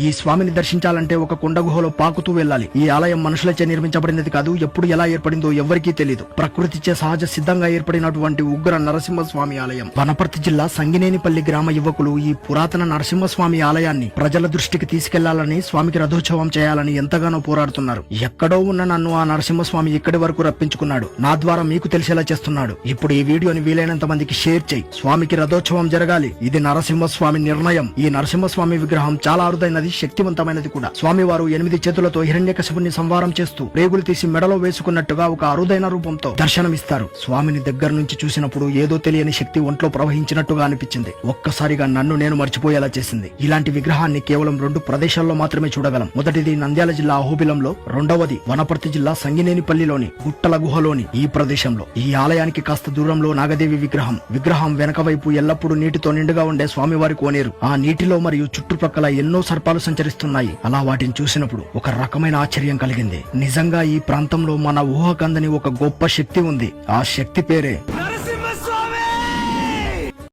ఈ స్వామిని దర్శించాలంటే ఒక కొండ గుహలో పాకుతూ వెళ్ళాలి. ఈ ఆలయం మనుషులచే నిర్మించబడినది కాదు ఎప్పుడు ఎలా ఏర్పడిందో ఎవ్వరికీ తెలియదు ప్రకృతిచే సహజ సిద్ధంగా ఏర్పడినటువంటి ఉగ్ర నరసింహస్వామి ఆలయం. వనపర్తి జిల్లా సంగినేనిపల్లి గ్రామ యువకులు ఈ పురాతన నరసింహస్వామి ఆలయాన్ని ప్రజల దృష్టికి తీసుకెళ్ళాలని స్వామికి రథోత్సవం చేయాలని ఎంతగానో పోరాడుతున్నారు. ఎక్కడో ఉన్న నన్ను ఆ నరసింహస్వామి ఇక్కడి వరకు రప్పించుకున్నాడు. నా ద్వారా మీకు తెలిసేలా చేస్తున్నాడు. ఇప్పుడు ఈ వీడియోని వీలైనంత మందికి షేర్ చేయి. స్వామికి రథోత్సవం జరగాలి. ఇది నరసింహస్వామి నిర్ణయం. ఈ నరసింహస్వామి విగ్రహం చాలా అరుదైనది. శక్తివంతమైనది కూడా. స్వామివారు ఎనిమిది చేతులతో హిరణ్యకశిపుని సంవారం చేస్తూ రేగులు తీసి మెడలో వేసుకున్నట్టుగా ఒక అరుదైన రూపంతో దర్శనమిస్తారు. స్వామిని దగ్గర నుంచి చూసినప్పుడు ఏదో తెలియని శక్తి ఒంట్లో ప్రవహించినట్టుగా అనిపించింది. ఒక్కసారిగా నన్ను నేను మర్చిపోయేలా చేసింది. ఇలాంటి విగ్రహాన్ని కేవలం రెండు ప్రదేశాల్లో మాత్రమే చూడగలం. మొదటిది నంద్యాల జిల్లా అహోబిలంలో రెండవది వనపర్తి జిల్లా సంగినేనిపల్లిలోని గుట్టల గుహలోని ఈ ప్రదేశంలో. ఈ ఆలయానికి కాస్త దూరంలో నాగదేవి విగ్రహం. విగ్రహం వెనక వైపు ఎల్లప్పుడూ నీటితో నిండుగా ఉండే స్వామివారి కోనేరు. ఆ నీటిలో మరియు చుట్టుప్రక్కల ఎన్నో సర్పాలు సంచరిస్తున్నాయి. అలా వాటిని చూసినప్పుడు ఒక రకమైన ఆశ్చర్యం కలిగింది. నిజంగా ఈ ప్రాంతంలో మన ఊహకందని ఒక గొప్ప శక్తి ఉంది. ఆ శక్తి పేరే